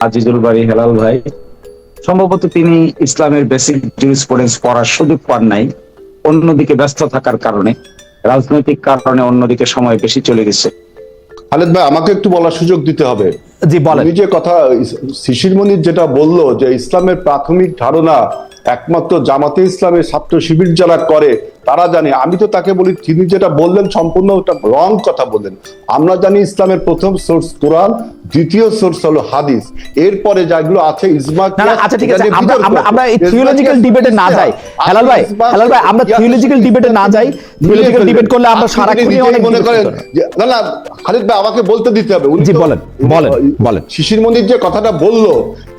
আজিজুল বাড়ি হেলাল ভাই সম্ভবত তিনি ইসলামের বেসিক জুরিসপ্রুডেন্স পড়ার সুযোগ পান নাই অন্যদিকে ব্যস্ত থাকার কারণে রাজনৈতিক কারণে অন্যদিকে সময় বেশি চলে গেছে। খালেদ ভাই আমাকে একটু বলার সুযোগ দিতে হবে। জি বলেন। যে কথা শিশির মনির যেটা বলল যে ইসলামের প্রাথমিক ধারণা একমাত্র জামাতে ইসলামের ছাত্র শিবির যারা করে তারা জানে। আমি তো তাকে বলি তিনি যেটা বললেন সম্পূর্ণ ওটা রং কথা বললেন। আমরা জানি ইসলামের প্রথম সোর্স কোরআন দ্বিতীয় সোর্স হলো হাদিস। এরপরে যেগুলো আছে না আচ্ছা ঠিক আছে। আমরা আমরা এই থিওলজিক্যাল ডিবেটে না যাই। হেলাল ভাই হেলাল ভাই আমরা থিওলজিক্যাল ডিবেটে না যাই। থিওলজিক্যাল ডিবেট করলে আমরা সারাক্ষণই অনেক মনে করেন না না খালিদ ভাই আমাকে বলতে দিতে হবে। জি, বলেন, বলেন, বলেন। শিশির মন্দির যে কথাটা বলল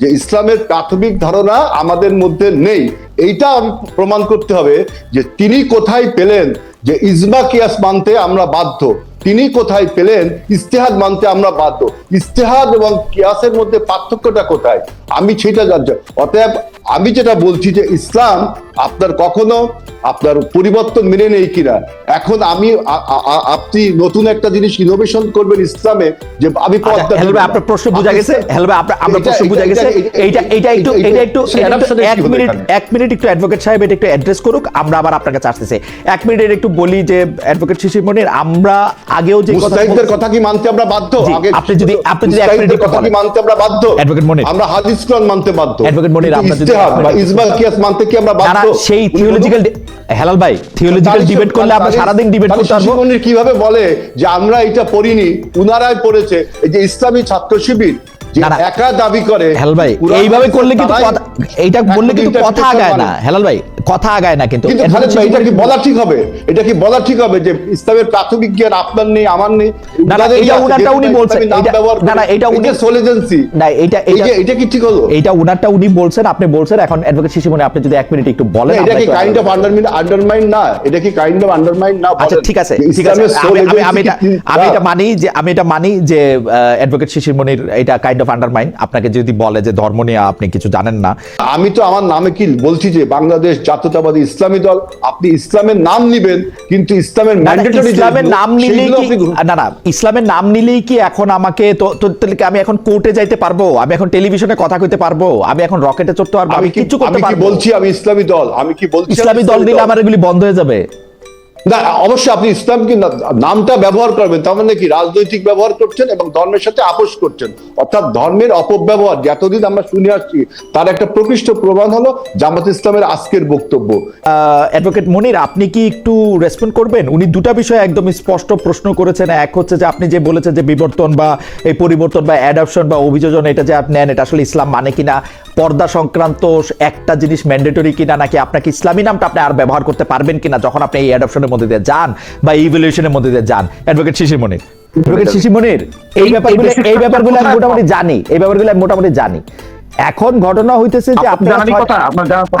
যে ইসলামের প্রাথমিক ধারণা আমাদের মধ্যে নেই এইটা আমি প্রমাণ করতে হবে যে তিনি কোথায় পেলেন যে ইজমা কিয়াস মানতে আমরা বাধ্য? তিনি কোথায় পেলেন? ইস্তেহাদ মানতে আমরা বাধ্য। ইস্তেহাদ এবং কিয়াসের মধ্যে পার্থক্যটা কোথায়? আমি সেটা জানছি অতএব আমি যেটা বলছি যে ইসলাম আপনার কখনো আপনার পরিবর্তন মেনে নেই কিনা? এখন আমি আপনি নতুন একটা জিনিস ইনোভেশন করবেন ইসলামে যে আমি আচ্ছা। আপনার প্রশ্ন বোঝা গেছে? হেলাল আপনার আমরা প্রশ্ন বোঝা গেছে? এইটা এইটা একটু এটা- একটু এক মিনিট এক মিনিট একটু অ্যাডভোকেট সাহেব এটা একটু অ্যাড্রেস করুক আমরা আবার আপনার কাছে আসতেছি। এক মিনিটের একটু বলি যে অ্যাডভোকেট শিশির মনির আমরা আগেও যে মুস্তাহিদদের কথা কি মানতে আমরা বাধ্য? আগে আপনি যদি- আপনি যদি এক মিনিট কথা কি মানতে আমরা বাধ্য? অ্যাডভোকেট মনির। আমরা হাদিস কোরআন মানতে বাধ্য। অ্যাডভোকেট মনির, আমরা যদি মিনিট- ইজমা কিয়াস মানতে কি আমরা বাধ্য? সেই থিওলজিক্যাল হেলাল ভাই থিওলজিক্যাল ডিবেট করলে আমরা সারাদিন ডিবেট করতে পারব কীভাবে বলে যে আমরা এটা পড়িনি উনারাই পড়েছে এই যে ইসলামী ছাত্র শিবির না, না। একা দাবি করে হেলাল ভাই এইভাবে করলে কিন্তু কথা এইটা বললে কিন্তু কথা আগায় না মানে। হেলাল ভাই কথা আগায় না কিন্তু এটা কি বলা ঠিক হবে? এটা কি বলা ঠিক হবে যে ইসলামের প্রাথমিক জ্ঞান আপনার নেই আমার নেই? না, এটা উনারটা উনি বলছেন, এটা- না, না, এটা উনি- না এটা এটা এটা কি ঠিক হলো? এইটা উনারটা উনি বলছেন আপনি বলছেন এখন অ্যাডভোকেট শিশিমনি আপনি যদি এক মিনিট একটু বলেন এটা কি কাইন্ড অফ আন্ডারমাইন আন্ডারমাইন না এটা কি কাইন্ড অফ আন্ডারমাইন না? আচ্ছা ঠিক আছে ঠিক আছে। আমি- এটা আমি এটা মানি যে আমি এটা মানি যে অ্যাডভোকেট শিশির মনির এটা কাইন্ড অফ আন্ডারমাইন আপনাকে যদি বলে যে ধর্ম নিয়ে আপনি কিছু জানেন না। আমি তো আমার নামে কি বলছি যে বাংলাদেশ জাতীয়তাবাদী ইসলামী দল আপনি ইসলামের নাম নিবেন কিন্তু ইসলামের ম্যান্ডেটরি ইসলামের নাম নিলেই কি না না ইসলামের নাম নিলেই কি এখন আমাকে তো আমি এখন কোর্টে যাইতে পারব? আমি এখন টেলিভিশনে কথা কইতে পারব? আমি এখন রকেটে চড়তে পারব? আমি কিছু করতে পারব আমি কি বলছি আমি ইসলামী দল? আমি কি বলছি ইসলামী দল নিলে আমার এগুলি বন্ধ হয়ে যাবে। না, অবশ্যই আপনি ইসলাম কি নামটা ব্যবহার করবেন, তার মানে কি? রাজনৈতিক ব্যবহার করছেন এবং ধর্মের সাথে আপোষ করছেন। অর্থাৎ ধর্মের অপব্যবহার, যতদিন আমরা শুনে আসছি, তার একটা প্রকৃষ্ট প্রমাণ হলো জামাত ইসলামের আজকের বক্তব্য। অ্যাডভোকেট মনির, আপনি কি একটু রেসপন্ড করবেন? উনি দুটা বিষয়ে একদম স্পষ্ট প্রশ্ন করেছেন। এক হচ্ছে যে, আপনি যে বলেছেন যে বিবর্তন বা এই পরিবর্তন বা অ্যাডাপশন বা অভিযোজন, এটা যে আপনি নেন, এটা আসলে ইসলাম মানে কিনা? পর্দা সংক্রান্ত একটা জিনিস ম্যান্ডেটরি কিনা? নাকি আপনাকে ইসলামী নামটা আপনি আর ব্যবহার করতে পারবেন কিনা, যখন আপনি এই অ্যাডাপশনের মধ্যে দিয়ে যান বা ইভলিউশনের মধ্যে দিয়ে যান। অ্যাডভোকেট শিশির মনির অ্যাডভোকেট শিশির মনির এই ব্যাপারগুলো এই ব্যাপারগুলো আমি মোটামুটি জানি। এই ব্যাপারগুলো আমি মোটামুটি জানি। এখন ঘটনা হইতেছে যে আপনি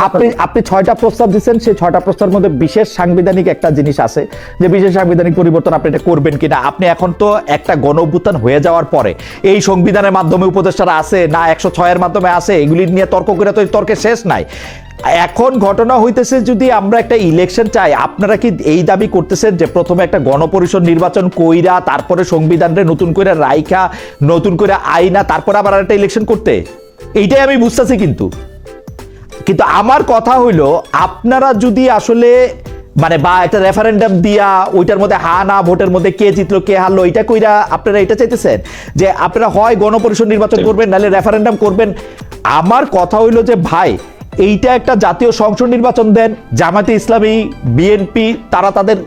আপনি আপনি ছয়টা প্রস্তাব দিচ্ছেন সেই ছয়টা প্রস্তাবের মধ্যে বিশেষ সাংবিধানিক একটা জিনিস আছে। যে বিশেষ সাংবিধানিক পরিবর্তন আপনি এটা করবেন কিনা। আপনি এখন তো একটা গণ অভ্যুত্থান হয়ে যাওয়ার পরে এই সংবিধানের মাধ্যমে উপদেষ্টারা আছে না একশো ছয়ের মাধ্যমে আছে এগুলি নিয়ে তর্ক করে তো এই তর্কের শেষ নাই। এখন ঘটনা হইতেছে যদি আমরা একটা ইলেকশন চাই আপনারা কি এই দাবি করতেছেন যে প্রথমে একটা গণপরিষদ নির্বাচন কইরা তারপরে সংবিধানরে নতুন করে রাইখা নতুন করে আইনা তারপরে আবার একটা ইলেকশন করতে? এইটাই আমি বুঝতেছি কিন্তু। কিন্তু আমার কথা হইল আপনারা যদি আসলে মানে বা একটা রেফারেন্ডাম দিয়া ওইটার মধ্যে হা না ভোটের মধ্যে কে জিতলো কে হারলো এটা কইরা আপনারা এটা চাইতেছেন? যে আপনারা হয় গণপরিষদ নির্বাচন করবেন নাহলে রেফারেন্ডাম করবেন। আমার কথা হইল যে ভাই এইটা একটা জাতীয় সংসদ নির্বাচন দেন জামাতে ইসলামী বিএনপি তারা তাদের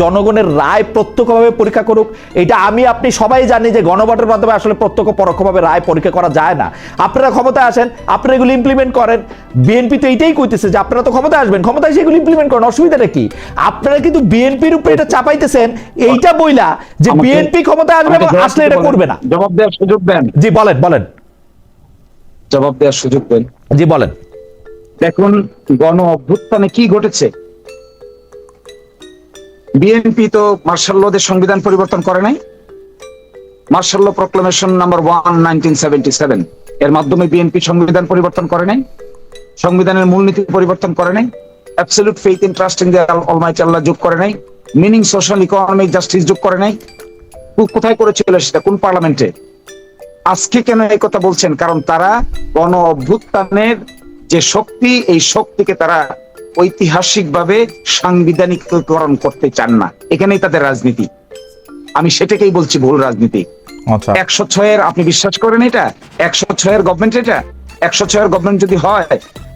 জনগণের রায় প্রত্যক্ষভাবে পরীক্ষা করুক। এটা আমি আপনি সবাই জানি যে গণভোটের মাধ্যমে আসলে প্রত্যক্ষ পরোক্ষভাবে রায় পরীক্ষা করা যায় না। আপনারা ক্ষমতায় আসেন আপনারা এগুলো ইমপ্লিমেন্ট করেন। বিএনপি তো এইটাই কইতেছে যে আপনারা তো ক্ষমতায় আসবেন ক্ষমতায় এসে এগুলো ইমপ্লিমেন্ট করেন অসুবিধাটা কি? আপনারা কিন্তু বিএনপির উপরে এটা চাপাইতেছেন এইটা বইলা যে বিএনপি ক্ষমতায় আসবে আসলে এটা করবে না। জবাব দেওয়ার সুযোগ দেন। জি বলেন বলেন। জবাব দেওয়ার সুযোগ দেন। জি বলেন। দেখুন গণ অভ্যুত্থানে কি ঘটেছে? বিএনপি তো মার্শাল্লদের সংবিধান পরিবর্তন করে নাই। Martial law proclamation number one nineteen এর মাধ্যমে বিএনপি সংবিধান পরিবর্তন করে নাই। সংবিধানের মূলনীতি পরিবর্তন করে নাই। Absolute faith in trust in almighty আল্লাহ যোগ করে নাই। মিনিং সোশ্যাল ইকোনমিক জাস্টিস যোগ করে নাই। কোথায় করেছিল সেটা? কোন পার্লামেন্টে আজকে কেন এই কথা বলছেন? কারণ তারা গণ অভ্যুত্থানের যে শক্তি এই শক্তিকে তারা ঐতিহাসিকভাবে সাংবিধানিকরণ করতে চান না। এখানেই তাদের রাজনীতি। আমি সেটাকেই বলছি ভুল রাজনীতি। আচ্ছা। একশো ছয়ের আপনি বিশ্বাস করেন এটা? একশো ছয়ের গভর্নমেন্ট এটা? একশো ছয়ের গভর্নমেন্ট যদি হয়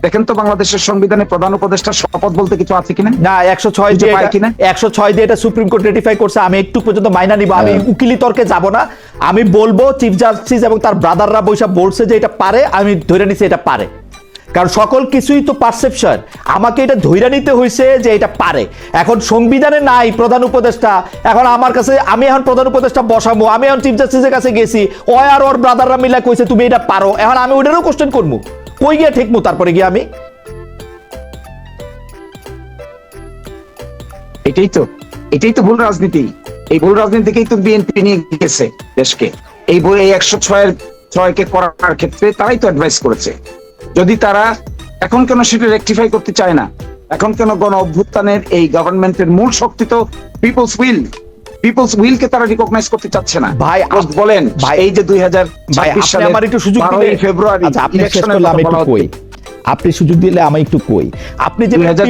দেখেন তো বাংলাদেশের সংবিধানে প্রধান উপদেষ্টা শপথ বলতে কিছু আছে কিনা? না একশো ছয় দিয়ে পায় কিনা? একশো ছয় দিয়ে এটা সুপ্রিম কোর্ট রেটিফাই করছে আমি একটু পর্যন্ত মাইনা নিব আমি হ্যাঁ। উকিলি তর্কে যাব না। আমি বলব চিফ জাস্টিস এবং তার ব্রাদাররা বৈশা বলছে যে এটা পারে আমি ধরে নিছি এটা পারে। কারণ সকল কিছুই তো পারসেপশন আমাকে এটা ধৈর্য নিতে হয়েছে যে এটা পারে। এখন সংবিধানে নাই প্রধান উপদেষ্টা। এখন আমার কাছে, আমি এখন প্রধান উপদেষ্টা বসাবো। আমি এখন চিফ জাস্টিসের কাছে গেছি। ও আর ওর ব্রাদাররা মিলা কইছে, তুমি এটা পারো। এখন আমি ওইটারও কোশ্চেন করব কই গিয়ে ঠেকবো তারপরে গিয়ে আমি? এটাই তো এটাই তো ভুল রাজনীতি। এই ভুল রাজনীতিকেই তো বিএনপি নিয়ে গেছে দেশকে। এই বই একশো ছয়ের, ছয়কে করার ক্ষেত্রে তারাই তো অ্যাডভাইস করেছে। যদি তারা এখন কেন সেটা রেকটিফাই করতে চায় না? এখন কেন গণ অভ্যুত্থানের এই গভর্নমেন্টের মূল শক্তি তো পিপলস উইল পিপলস উইল কে তারা রিকগনাইজ করতে চাচ্ছে না। ভাই, বলেন ভাই, এই যে সালে আমার একটু সুযোগ দিলে ফেব্রুয়ারি আচ্ছা আপনি শেষ একটু কই? আপনি সুযোগ দিলে আমি একটু কই? আপনি যে দুই হাজার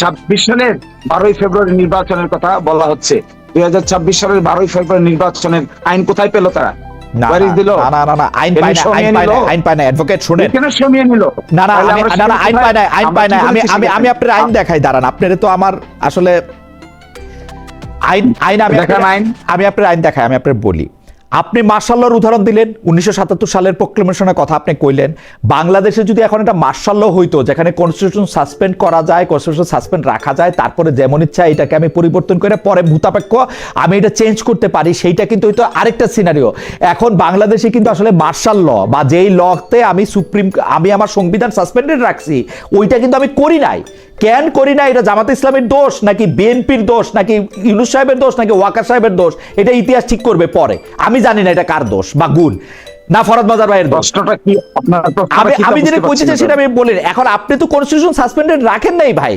ছাব্বিশ সালের বারোই ফেব্রুয়ারি নির্বাচনের কথা বলা হচ্ছে। দুই হাজার ছাব্বিশ সালের বারোই ফেব্রুয়ারি নির্বাচনের আইন কোথায় পেল তারা? না? না না না আইন পায় না আইন পায় না আইন পায় না অ্যাডভোকেট শুনেন। কেন সমিয়ে নিল না না আমি না না আইন কোথায়- পায় না আইন আমরা পায় না আমি আমি আমি আপনার আইন দেখাই দাঁড়ান আপনার তো আমার আসলে আইন আইন আমি দেখান আইন। আমি আপনার আইন দেখাই আমি আপনার বলি। আপনি মার্শাল্লার উদাহরণ দিলেন, উনিশশো সাতাত্তর সালের প্রক্লেমেশনের কথা আপনি কইলেন। বাংলাদেশে যদি এখন একটা মার্শাল্ল হইতো, যেখানে কনস্টিটিউশন সাসপেন্ড করা যায় কনস্টিটিউশন সাসপেন্ড রাখা যায়, তারপরে যেমন ইচ্ছা এটাকে আমি পরিবর্তন করে পরে ভূতাপেক্ষ, আমি এটা চেঞ্জ করতে পারি, সেইটা কিন্তু হয়তো আরেকটা সিনারিও এখন বাংলাদেশে কিন্তু আসলে মার্শাল ল বা যেই লতে আমি সুপ্রিম আমি আমার সংবিধান সাসপেন্ডেড রাখছি, ওইটা কিন্তু আমি করি নাই। কেন করি না? এটা জামাত ইসলামের দোষ নাকি বিএনপির দোষ নাকি ইউনুস সাহেবের দোষ নাকি ওয়াকার সাহেবের দোষ? এটা ইতিহাস ঠিক করবে পরে। আমি জানি না এটা কার দোষ বা গুণ। না ফরদ মাজার ভাইয়ের প্রশ্নটা কি? আপনার আমি যেটা না। সেটা আমি বলি এখন আপনি তো কনস্টিটিউশন সাসপেন্ডেড রাখেন নাই ভাই।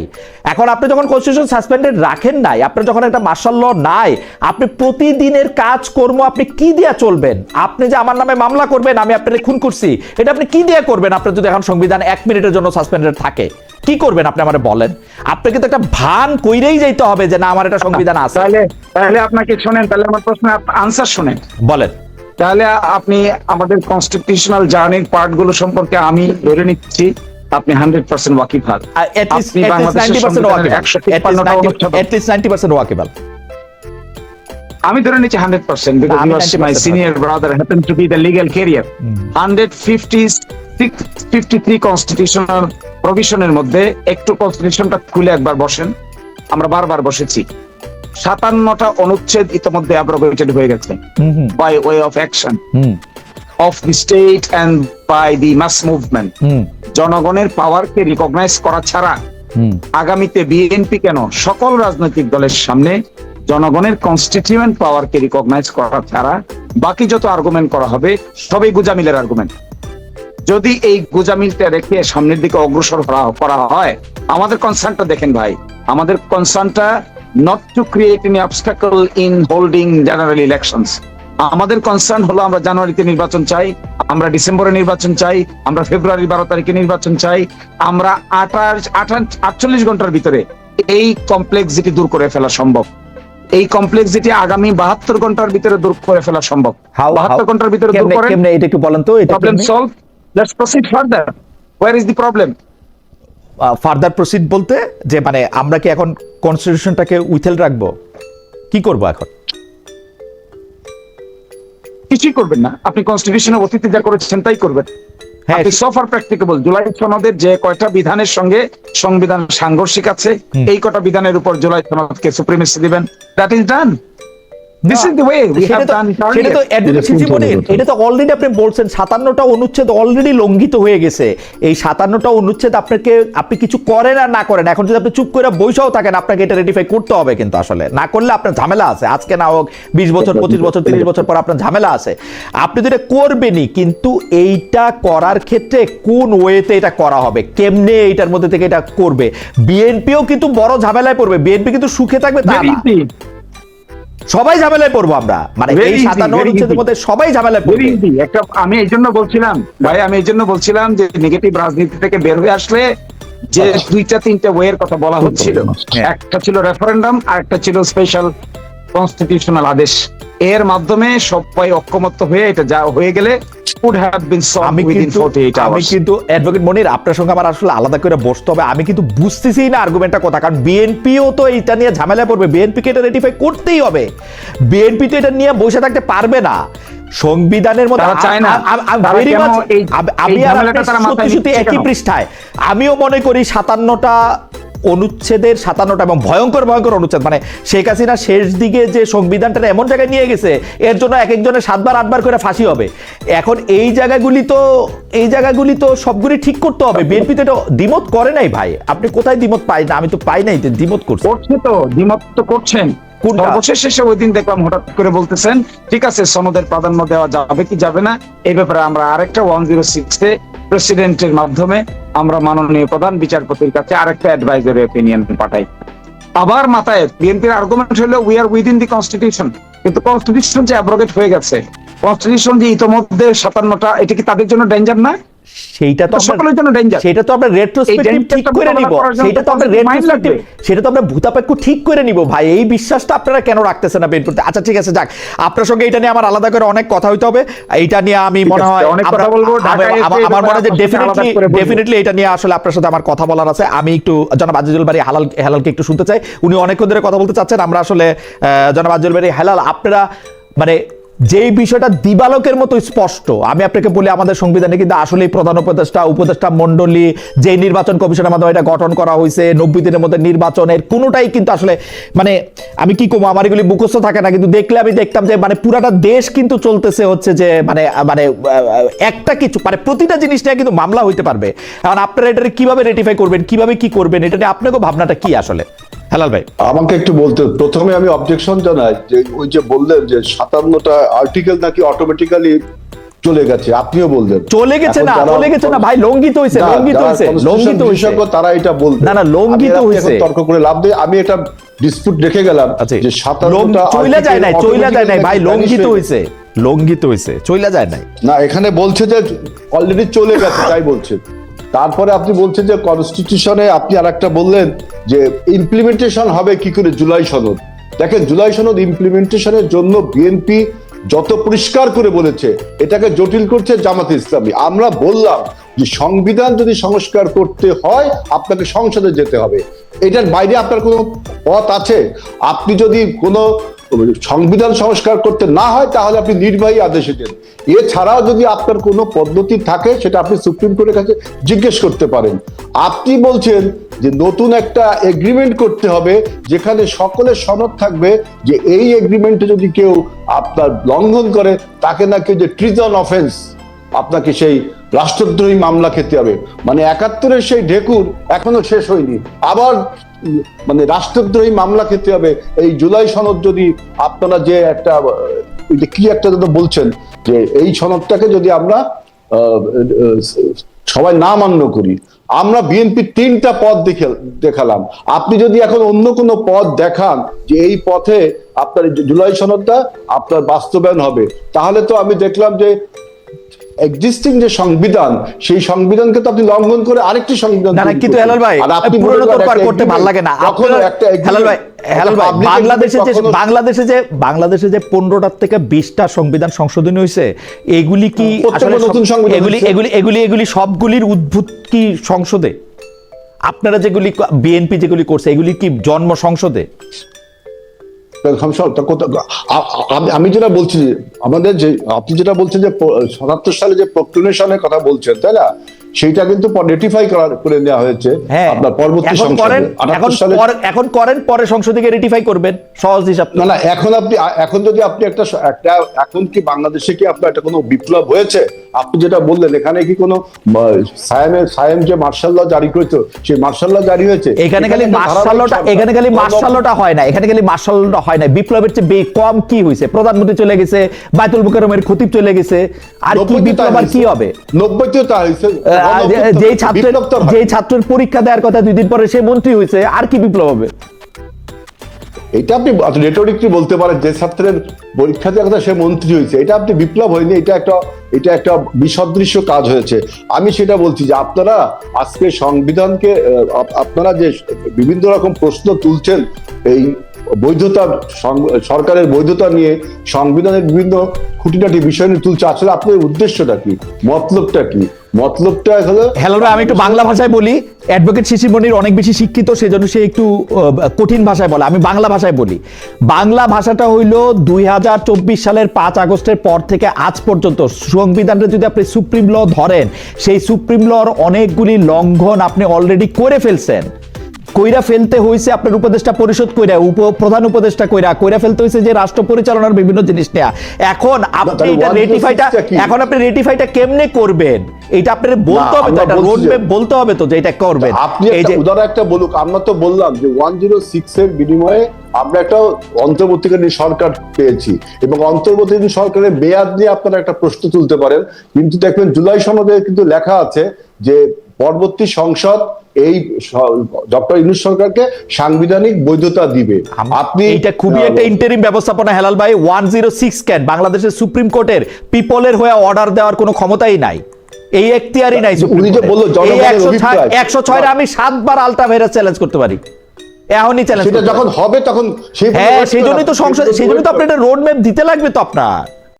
এখন আপনি যখন কনস্টিটিউশন সাসপেন্ডেড রাখেন নাই আপনার যখন একটা মার্শাল ল নাই আপনি প্রতিদিনের কাজ কর্ম আপনি কি দিয়া চলবেন? আপনি যে আমার নামে মামলা করবেন আমি আপনার খুন করছি। এটা আপনি কি দিয়া করবেন? আপনার যদি এখন সংবিধান এক মিনিটের জন্য সাসপেন্ডেড থাকে কি করবেন আপনি আমারে বলেন? আপনাকে তো একটা ভান কইরেই যাইতে হবে যে না আমার এটা সংবিধান আছে। তাহলে তাহলে আপনাকে শোনেন তাহলে আমার প্রশ্নের আনসার শোনেন। বলেন। তাহলে আপনি আমাদের কনস্টিটিউশনাল জার্নির পার্টগুলো সম্পর্কে আমি ধরে নিচ্ছি আপনি হান্ড্রেড পার্সেন্ট ওয়াকিফাল at least আপনি at least বাংলাদেশের 90% সংবিধানের ওয়াকিবল একশো at least তিপ্পান্নটা 90 অনুচ্ছেদ at least 90% ওয়াকিবল আমি ধরে নিচ্ছি hundred percent because my senior brother happen to be the career hundred fifty fifty three constitutional প্রভিশনের মধ্যে একটু কনস্টিটিউশনটা খুলে একবার বসেন। আমরা বারবার বসেছি। সাতান্নটা অনুচ্ছেদ ইতিমধ্যে অ্যাব্রোগেটেড হয়ে গেছে by way of action of the state and by the mass movement জনগণের পাওয়ারকে রিকগনাইজ করা ছাড়া আগামীতে বিএনপি কেন সকল রাজনৈতিক দলের সামনে জনগণের কনস্টিটিউয়েন্ট পাওয়ারকে রিকগনাইজ করা ছাড়া বাকি যত আর্গুমেন্ট করা হবে সবই গুজামিলের আর্গুমেন্ট যদি এই গুজামিলটা রেখে সামনের দিকে অগ্রসর করা- করা হয় আমাদের কনসার্নটা দেখেন ভাই। আমাদের কনসার্নটা not to create any obstacle in holding general elections আমাদের কনসার্ন হলো আমরা জানুয়ারিতে নির্বাচন চাই আমরা ডিসেম্বরে নির্বাচন চাই আমরা ফেব্রুয়ারি বারো তারিখে নির্বাচন চাই আমরা আঠাশ আঠাশ আটচল্লিশ ঘণ্টার ভিতরে এই কমপ্লেক্সিটি দূর করে ফেলা সম্ভব। এই কমপ্লেক্সিটি আগামী বাহাত্তর ঘণ্টার ভিতরে দূর করে ফেলা সম্ভব। বাহাত্তর ঘণ্টার ভিতরে দূর করেন। কেমনে এটা একটু বলেন তো problem solved. Let's proceed further. Where is the problem? Further proceed বলতে যে মানে আমরা কি এখন কনস্টিটিউশনটাকে উইথেল রাখব? কি করব এখন? কিছুই করবেন না। আপনি কনস্টিটিউশনের অতীতে যা করেছেন তাই করবেন। হ্যাঁ সফার প্র্যাকটিকেবল জুলাই সনদের যে কয়টা বিধানের সঙ্গে সংবিধান সাংঘর্ষিক আছে এই কটা বিধানের উপর জুলাই সনদকে সুপ্রিমেসি দিবেন। That is done this is the way we have done সেটা তো এটা তো অলরেডি আপনি বলছেন অনুচ্ছেদ অলরেডি লঙ্ঘিত হয়ে গেছে। এই অনুচ্ছেদ আপনাকে আপনি কিছু করেন আর না করেন। এখন যদি আপনি চুপ করে বৈশাও থাকেন আপনাকে এটা রেটিফাই করতে হবে কিন্তু আসলে। না করলে আপনার ঝামেলা আছে। আজকে না হোক বিশ বছর পঁচিশ বছর তিরিশ বছর পর আপনার ঝামেলা আছে। আপনি এটা করবেনই কিন্তু এইটা করার ক্ষেত্রে কোন ওয়েতে এটা করা হবে? কেমনে এইটার মধ্যে থেকে এটা করবে? বিএনপিও কিন্তু বড় ঝামেলায় পড়বে। বিএনপি কিন্তু সুখে থাকবে তা না। সবাই ঝামেলায় পড়ব আমরা। মানে এই সাতান্ন অনুচ্ছেদের মধ্যে সবাই ঝামেলায় পড়বে। একটা আমি এই জন্য বলছিলাম ভাই আমি এই জন্য বলছিলাম যে নেগেটিভ রাজনীতি থেকে বের হয়ে আসলে যে দুইটা তিনটা ওয়ের কথা বলা হচ্ছিল। একটা ছিল রেফারেন্ডাম আর একটা ছিল স্পেশাল কনস্টিটিউশনাল আদেশ। এর মাধ্যমে সবাই অক্ষমত্ব হয়ে এটা যা হয়ে গেলে আমি কিন্তু আমি কিন্তু অ্যাডভোকেট মনির আপনার সঙ্গে আমার আসলে আলাদা করে বসতে হবে। আমি কিন্তু বুঝতেছি না আর্গুমেন্টটা কথা কারণ বিএনপিও তো এটা নিয়ে ঝামেলায় পড়বে। বিএনপি কে এটা রেটিফাই করতেই হবে। বিএনপি তো এটা নিয়ে বসে থাকতে পারবে না। সংবিধানের মধ্যে আমি- সত্যি একই পৃষ্ঠায়। আমিও মনে করি সাতান্নটা অনুচ্ছেদের সাতান্নটা এবং ভয়ঙ্কর ভয়ঙ্কর অনুচ্ছেদ। মানে শেখ হাসিনা শেষ দিকে যে সংবিধানটা এমন জায়গায় নিয়ে গেছে, এর জন্য এক একজনের সাতবার, আটবার করে ফাঁসি হবে। এখন এই জায়গাগুলি তো, এই জায়গাগুলি তো সবগুলি ঠিক করতে হবে। বিএনপি তো এটা দ্বিমত করে নাই ভাই। আপনি কোথায় দ্বিমত পাই না আমি তো পাই নাই দ্বিমত করছে। করছে তো, দ্বিমত তো করছেন? সর্বশেষ শেষে ওই দিন দেখলাম হঠাৎ করে বলতেছেন, ঠিক আছে, সনদের প্রাধান্য দেওয়া যাবে কি যাবে না? এই ব্যাপারে আমরা আরেকটা ওয়ান জিরো সিক্সে প্রেসিডেন্টের মাধ্যমে আমরা মাননীয় প্রধান বিচারপতির কাছে আরেকটা অ্যাডভাইজারি অপিনিয়ন পাঠাই। আবার মাথায়, বিএনপির আর্গুমেন্ট হলো we are within the constitution কিন্তু কনস্টিটিউশন যে অ্যাব্রোগেট হয়ে গেছে কনস্টিটিউশন যে ইতোমধ্যে সাতান্নটা, এটা কি তাদের জন্য ডেঞ্জার না? সেইটা তো সকলের জন্য ডেঞ্জার সেটা তো আমরা রেট্রোস্পেক্টিভ ঠিক করে নিব। সেটা তো আমরা রেট্রোস্পেক্টিভ সেটা তো আমরা ভূতাপেক্ষ ঠিক করে নিব। ভাই এই বিশ্বাসটা আপনারা কেন রাখতেছেন না আচ্ছা ঠিক আছে যাক। আপনার সঙ্গে এটা নিয়ে আমার আলাদা করে অনেক কথা হইতে হবে। এইটা নিয়ে আমি মনে হয় অনেক কথা বলব, আমার- মনে হয় যে ডেফিনেটলি ডেফিনেটলি এটা নিয়ে আসলে আপনার সাথে আমার কথা বলার আছে। আমি একটু জনাব আজিজুল বাড়ি হালাল হেলালকে একটু শুনতে চাই। উনি অনেকক্ষণ ধরে কথা বলতে চাচ্ছেন। আমরা আসলে আহ, জনাব আজিজুল বাড়ি হেলাল আপনারা মানে যেই বিষয়টা দিবালকের মতো স্পষ্ট, আমি আপনাকে বলি আমাদের সংবিধানে কিন্তু আসলে প্রধান উপদেষ্টা উপদেষ্টা মন্ডলী যে নির্বাচন কমিশনের মাধ্যমে এটা গঠন করা হয়েছে, নব্বই দিনের মধ্যে নির্বাচনের, কোনোটাই কিন্তু আসলে মানে আমি কি করব আমার এগুলি মুখস্থ থাকে না, কিন্তু দেখলে আমি দেখতাম যে মানে পুরাটা দেশ কিন্তু চলতেছে হচ্ছে যে মানে মানে একটা কিছু মানে প্রতিটা জিনিস নিয়ে কিন্তু মামলা হইতে পারবে। এখন আপনারা এটা কীভাবে রেটিফাই করবেন, কীভাবে কি করবেন, এটা নিয়ে আপনাকে ভাবনাটা কি আসলে? হেলাল ভাই। আমাকে একটু বলতে প্রথমে আমি অবজেকশন জানাই যে ওই যে বললেন যে সাতান্নটা আর্টিকেল নাকি অটোমেটিক্যালি চলে গেছে আপনিও বললেন। চলে গেছে না চলে গেছে না ভাই লঙ্ঘিত লঙ্ঘিত লঙ্ঘিত তারা এটা বলবে। না, না, লঙ্ঘিত। তর্ক করে লাভ নেই আমি এটা ডিসপুট রেখে গেলাম আচ্ছা যে সাতান্নটা চইলা যায় নাই চইলা যায় নাই ভাই লঙ্ঘিত লঙ্ঘিত হয়েছে চইলা যায় নাই। না এখানে বলছে যে অলরেডি চলে গেছে তাই বলছে। তারপরে আপনি বলছেন যে কনস্টিটিউশনে আপনি আরেকটা বললেন যে ইমপ্লিমেন্টেশন হবে কি করে জুলাই সনদ। দেখেন, জুলাই সনদ ইমপ্লিমেন্টেশনের জন্য বিএনপি যত পরিষ্কার করে বলেছে, এটাকে জটিল করছে জামাতে ইসলামী। আমরা বললাম যে সংবিধান যদি সংস্কার করতে হয়, আপনাকে সংসদে যেতে হবে। এটার বাইরে আপনার কোনো পথ আছে? আপনি যদি কোনো সংবিধান সংস্কার করতে না হয়, তাহলে আপনি নির্বাহী আদেশে দেন। এছাড়াও যদি আপনার কোনো পদ্ধতি থাকে, সেটা আপনি সুপ্রিম কোর্টের কাছে জিজ্ঞেস করতে পারেন। আপনি বলছেন যে নতুন একটা এগ্রিমেন্ট করতে হবে, যেখানে সকলের সনদ থাকবে যে এই এগ্রিমেন্টে যদি কেউ আপনার লঙ্ঘন করে, তাকে না কেউ যে ট্রিজন অফেন্স আপনাকে সেই রাষ্ট্রদ্রোহী মামলা খেতে হবে। মানে একাত্তরের সেই ঢেকুর এখনও শেষ হয়নি। আবার মানে রাষ্ট্রদ্রোহী মামলা খেতে হবে। এই জুলাই সনদ যদি আপনারা যে একটা কি একটা যেন বলছেন, যে এই সনদটাকে যদি আমরা সবাই না মান্য করি, আমরা বিএনপি তিনটা পথ দেখে দেখালাম। আপনি যদি এখন অন্য কোনো পথ দেখান, যে এই পথে আপনার জুলাই সনদটা আপনার বাস্তবায়ন হবে, তাহলে তো আমি দেখলাম যে এক্সিস্টিং যে সংবিধান সেই সংবিধানকে তো আপনি লঙ্ঘন করে আরেকটি সংবিধান না কিন্তু হেলাল ভাই আপনি পুরনো বলবেন তোর করতে ভালো লাগে না। কখনো একটা হেলাল ভাই হেলাল ভাই বাংলাদেশে যে বাংলাদেশে যে বাংলাদেশে যে পনেরোটার থেকে বিশটা সংবিধান সংশোধনী হয়েছে এগুলি কি আসলে নতুন সংবিধান এগুলি এগুলি এগুলি এগুলি সবগুলির উদ্ভূত কি সংসদে? আপনারা যেগুলি বিএনপি যেগুলি করছে এগুলি কি জন্ম সংসদে? আমি- যেটা বলছি আমাদের যে আপনি যেটা বলছেন যে সাতাত্তর সালে যে প্রক্লেনেশনের কথা বলছেন, তাই না? সেইটা কিন্তু রেটিফাই করে নেওয়া হয়েছে হ্যাঁ। আপনার পরবর্তী সংসদে। এখন সালে এখন করেন পরে সংসদকে রেটিফাই করবেন। সহজ হিসাব না না এখন আপনি এখন যদি আপনি একটা একটা এখন কি বাংলাদেশে কি আপনার একটা কোনো বিপ্লব হয়েছে? আপনি যেটা বললেন এখানে কি কোনো সায়েমের সায়েম যে মার্শাল জারি করেছে সেই মার্শাল জারি হয়েছে। এখানে খালি একটা এখানে খালি। মার্শালটা হয় না। এখানে খালি মার্শালটা হয় না। বিপ্লবের চেয়ে কম কি হয়েছে প্রধানমন্ত্রী চলে গেছে বাইতুল মুকাররমের খতিব চলে গেছে। আর কি বিপ্লব আর কি। হবে? নব্বইতেও তা হয়েছে যেই ছাত্রের যেই ছাত্রের পরীক্ষা দেওয়ার কথা দুই দিন পরে সে মন্ত্রী হয়েছে আর কি বিপ্লব হবে? এটা আপনি বলতে পারেন যে ছাত্রের পরীক্ষা দেওয়ার কথা সে মন্ত্রী হয়েছে। এটা আপনি বিপ্লব হয়নি এটা একটা এটা একটা বিসদৃশ্য কাজ হয়েছে। আমি সেটা বলছি যে আপনারা আজকে সংবিধানকে আপনারা যে বিভিন্ন রকম প্রশ্ন তুলছেন এই বৈধতা সরকারের বৈধতা নিয়ে সংবিধানের বিভিন্ন খুঁটিনাটি বিষয় নিয়ে তুলছে আসলে আপনার উদ্দেশ্যটা কি? মতলবটা কি? মতলবটা হলো হ্যালো আমি একটু বাংলা ভাষায় বলি। অ্যাডভোকেট শিশিমণির অনেক বেশি শিক্ষিত সেজন্য সে একটু কঠিন ভাষায় বলে। আমি বাংলা ভাষায় বলি। বাংলা ভাষাটা হইল দুই হাজার চব্বিশ সালের পাঁচ আগস্টের পর থেকে আজ পর্যন্ত। সংবিধানটা যদি আপনি সুপ্রিম ল ধরেন সেই সুপ্রিম লর অনেকগুলি লঙ্ঘন আপনি অলরেডি করে ফেলছেন। কইরা ফেলতে হয়েছে আপনার উপদেষ্টা পরিষদ কইরা উপ প্রধান উপদেষ্টা কইরা কইরা ফেলতে হয়েছে যে রাষ্ট্র পরিচালনার বিভিন্ন জিনিস নেয়া। এখন আপনি এটা রেটিফাইটা এখন আপনি রেটিফাইটা কেমনে করবেন? এটা আপনার বলতে হবে তো আমরা একটা বলছি রোড যে- বলতে হবে তো যে এটা করবেন। আপনি এই যে উদাহরণ একটা বলুক আমরা তো বললাম যে ওয়ান জিরো সিক্স এর বিনিময়ে আমরা একটা অন্তর্বর্তীকালীন সরকার পেয়েছি এবং অন্তর্বর্তীকালীন সরকারের মেয়াদ নিয়ে আপনারা একটা প্রশ্ন তুলতে পারেন। কিন্তু দেখবেন জুলাই সনদে কিন্তু লেখা আছে যে পরবর্তী সংসদ এই ডক্টর ইউনুস সরকারকে সাংবিধানিক বৈধতা দিবে। আপনি এইটা খুবই একটা ইন্টারিম ব্যবস্থাপনা হেলাল ভাই। ওয়ান জিরো সিক্স ক্যান বাংলাদেশের সুপ্রিম কোর্টের পিপলের হয়ে অর্ডার দেওয়ার কোনো ক্ষমতাই নাই। এই এখতিয়ারই নাই উনি যে বলল। একশো ছয় আমি সাতবার আলট্রা ভাইরাস চ্যালেঞ্জ করতে পারি। এখনই চ্যালেঞ্জ সেটা যখন হবে তখন সেই হ্যাঁ সেই জন্যই তো সংসদ সেই জন্যই তো আপনার রোড ম্যাপ দিতে লাগবে তো আপনার।